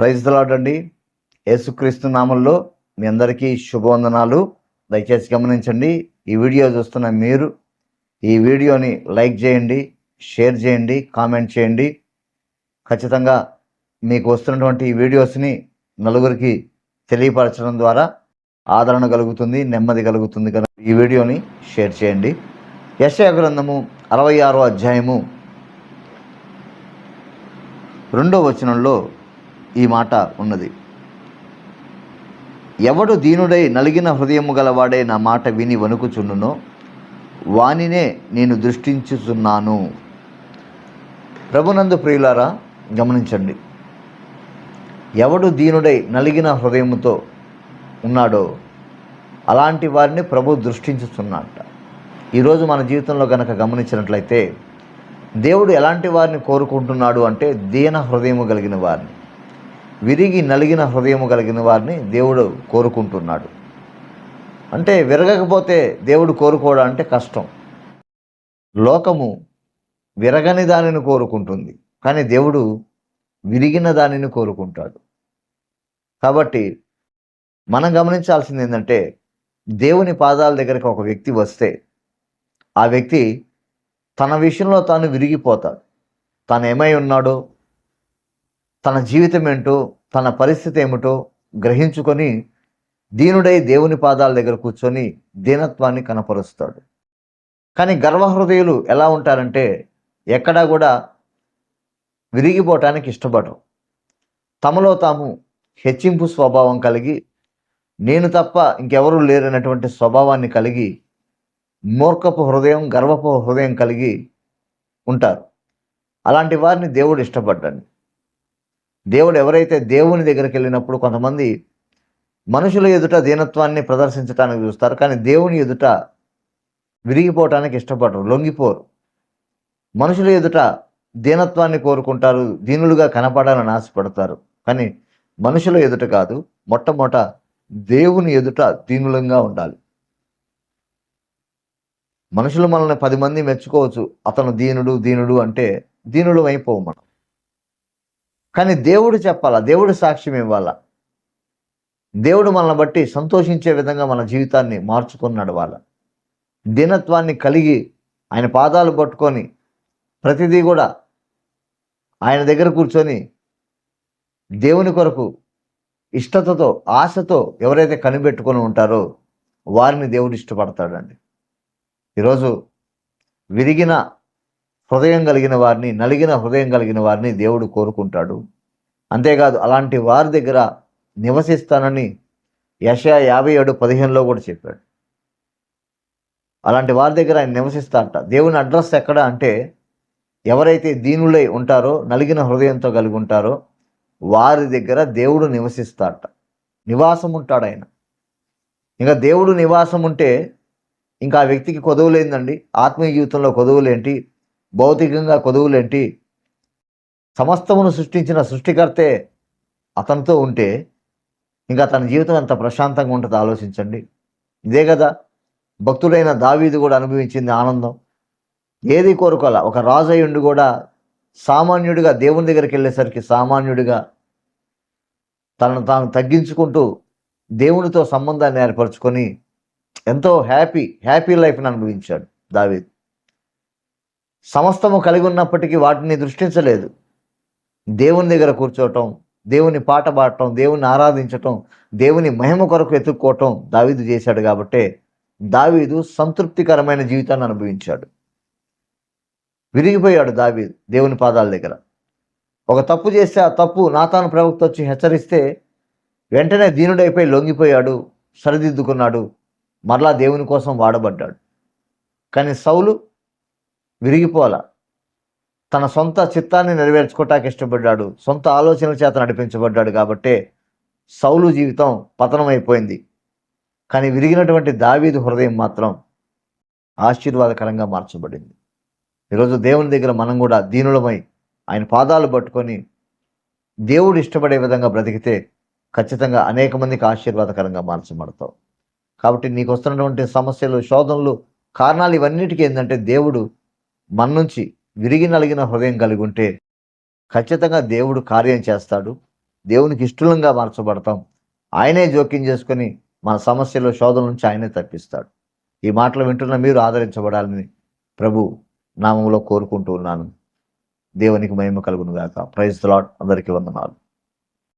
Praise దలాడండి యేసుక్రీస్తు నామంలో మీ అందరికీ శుభవందనాలు. దయచేసి గమనించండి ఈ వీడియో చూస్తున్న మీరు ఈ వీడియోని లైక్ చేయండి షేర్ చేయండి కామెంట్ చేయండి. ఖచ్చితంగా మీకు వస్తున్నటువంటి ఈ వీడియోస్ని నలుగురికి తెలియపరచడం ద్వారా ఆదరణ కలుగుతుంది నెమ్మది కలుగుతుంది కనుక ఈ వీడియోని షేర్ చేయండి. యశయ గ్రంథము అరవై ఆరో అధ్యాయము రెండో వచనంలో ఈ మాట ఉన్నది. ఎవడు దీనుడై నలిగిన హృదయము గలవాడే నా మాట విని వణుకుచుండునో వానినే నేను దృష్టించుచున్నాను. ప్రభునందు ప్రియులారా గమనించండి. ఎవడు దీనుడై నలిగిన హృదయముతో ఉన్నాడో అలాంటి వారిని ప్రభు దృష్టించుచున్నట్ట ఈరోజు మన జీవితంలో గనక గమనించినట్లయితే దేవుడు ఎలాంటి వారిని కోరుకుంటున్నాడు అంటే దీన హృదయము కలిగిన వారిని. విరిగి నలిగిన హృదయము కలిగిన వారిని దేవుడు కోరుకుంటున్నాడు. అంటే విరగకపోతే దేవుడు కోరుకోవడం అంటే కష్టం. లోకము విరగని దానిని కోరుకుంటుంది. కానీ దేవుడు విరిగిన దానిని కోరుకుంటాడు. కాబట్టి మనం గమనించాల్సింది ఏంటంటే దేవుని పాదాల దగ్గరికి ఒక వ్యక్తి వస్తే ఆ వ్యక్తి తన విషయంలో తాను విరిగిపోతాడు. తాను ఏమై ఉన్నాడో తన జీవితం ఏంటో తన పరిస్థితి ఏమిటో గ్రహించుకొని దీనుడై దేవుని పాదాల దగ్గర కూర్చొని దీనత్వాన్ని కనపరుస్తాడు. కానీ గర్వహృదయులు ఎలా ఉంటారంటే ఎక్కడా కూడా విరిగిపోవటానికి ఇష్టపడరు. తమలో తాము హెచ్చింపు స్వభావం కలిగి నేను తప్ప ఇంకెవరూ లేరన్నటువంటి స్వభావాన్ని కలిగి మూర్ఖపు హృదయం గర్వపు హృదయం కలిగి ఉంటారు. అలాంటి వారిని దేవుడు ఇష్టపడ్డాడు. దేవుడు ఎవరైతే దేవుని దగ్గరికి వెళ్ళినప్పుడు కొంతమంది మనుషుల ఎదుట దీనత్వాన్ని ప్రదర్శించడానికి చూస్తారు కానీ దేవుని ఎదుట విరిగిపోవటానికి ఇష్టపడరు లొంగిపోరు. మనుషుల ఎదుట దీనత్వాన్ని కోరుకుంటారు దీనులుగా కనపడాలని ఆశపడతారు. కానీ మనుషుల ఎదుట కాదు మొట్టమొదట దేవుని ఎదుట దీనులంగా ఉండాలి. మనుషులు మనల్ని పది మంది మెచ్చుకోవచ్చు అతను దీనుడు దీనుడు అంటే దీనుడు అయిపోవు మనం. కానీ దేవుడు చెప్పాలా? దేవుడు సాక్ష్యం ఇవ్వాలా? దేవుడు మనల్ని బట్టి సంతోషించే విధంగా మన జీవితాన్ని మార్చుకున్నాడు వాళ్ళ. దీనత్వాన్ని కలిగి ఆయన పాదాలు పట్టుకొని ప్రతిదీ కూడా ఆయన దగ్గర కూర్చొని దేవుని కొరకు ఇష్టతతో ఆశతో ఎవరైతే కనిపెట్టుకొని ఉంటారో వారిని దేవుడు ఇష్టపడతాడండి. ఈరోజు విరిగిన హృదయం కలిగిన వారిని నలిగిన హృదయం కలిగిన వారిని దేవుడు కోరుకుంటాడు. అంతేకాదు అలాంటి వారి దగ్గర నివసిస్తానని యశ యాభై ఏడు పదిహేనులో కూడా చెప్పాడు. అలాంటి వారి దగ్గర ఆయన నివసిస్తాడట. దేవుని అడ్రస్ ఎక్కడ అంటే ఎవరైతే దీనులై ఉంటారో నలిగిన హృదయంతో కలిగి ఉంటారో వారి దగ్గర దేవుడు నివసిస్తాడట. నివాసం ఉంటాడు ఆయన. ఇంకా దేవుడు నివాసం ఉంటే ఇంకా ఆ వ్యక్తికి కొదవులేందండి. ఆత్మీయ జీవితంలో కొదవులేంటి? భౌతికంగా కొదువులేంటి? సమస్తమును సృష్టించిన సృష్టికర్తే అతనితో ఉంటే ఇంకా తన జీవితం ఎంత ప్రశాంతంగా ఉంటుందో ఆలోచించండి. ఇదే కదా భక్తుడైన దావీదు కూడా అనుభవించింది ఆనందం. ఏది కోరుకోవాల? ఒక రాజయ్యుండి కూడా సామాన్యుడిగా దేవుని దగ్గరికి వెళ్ళేసరికి సామాన్యుడిగా తనను తాను తగ్గించుకుంటూ దేవునితో సంబంధాన్ని ఏర్పరచుకొని ఎంతో హ్యాపీ హ్యాపీ లైఫ్ని అనుభవించాడు దావీద్. సమస్తము కలిగి ఉన్నప్పటికీ వాటిని దృష్టించలేదు. దేవుని దగ్గర కూర్చోవటం దేవుని పాట పాడటం దేవుని ఆరాధించటం దేవుని మహిమ కొరకు ఎత్తుక్కోవటం దావీదు చేశాడు కాబట్టే దావీదు సంతృప్తికరమైన జీవితాన్ని అనుభవించాడు. విరిగిపోయాడు దావీదు దేవుని పాదాల దగ్గర. ఒక తప్పు చేస్తే ఆ తప్పు నాతాను ప్రవక్త వచ్చి హెచ్చరిస్తే వెంటనే దీనుడైపోయి లొంగిపోయాడు సరిదిద్దుకున్నాడు మరలా దేవుని కోసం వాడబడ్డాడు. కానీ సౌలు విరిగిపోల తన సొంత చిత్తాన్ని నెరవేర్చుకోవటానికి ఇష్టపడ్డాడు. సొంత ఆలోచనల చేత నడిపించబడ్డాడు కాబట్టే సౌలు జీవితం పతనమైపోయింది. కానీ విరిగినటువంటి దావీదు హృదయం మాత్రం ఆశీర్వాదకరంగా మార్చబడింది. ఈరోజు దేవుని దగ్గర మనం కూడా దీనులమై ఆయన పాదాలు పట్టుకొని దేవుడు ఇష్టపడే విధంగా బ్రతికితే ఖచ్చితంగా అనేక మందికి ఆశీర్వాదకరంగా మార్చబడతావు. కాబట్టి నీకు వస్తున్నటువంటి సమస్యలు శోధనలు కారణాలు ఇవన్నిటికీ ఏంటంటే దేవుడు మన నుంచి విరిగి నలిగిన హృదయం కలిగి ఉంటే ఖచ్చితంగా దేవుడు కార్యం చేస్తాడు. దేవునికి ఇష్టలంగా మార్చబడతాం. ఆయనే జోక్యం చేసుకొని మన సమస్యలో శోధన నుంచి ఆయనే తప్పిస్తాడు. ఈ మాటలు వింటున్న మీరు ఆదరించబడాలని ప్రభు నామంలో కోరుకుంటూ ఉన్నాను. దేవునికి మహిమ కలుగును గాక ప్రైజ్ లాడ్ అందరికీ వందనాలు.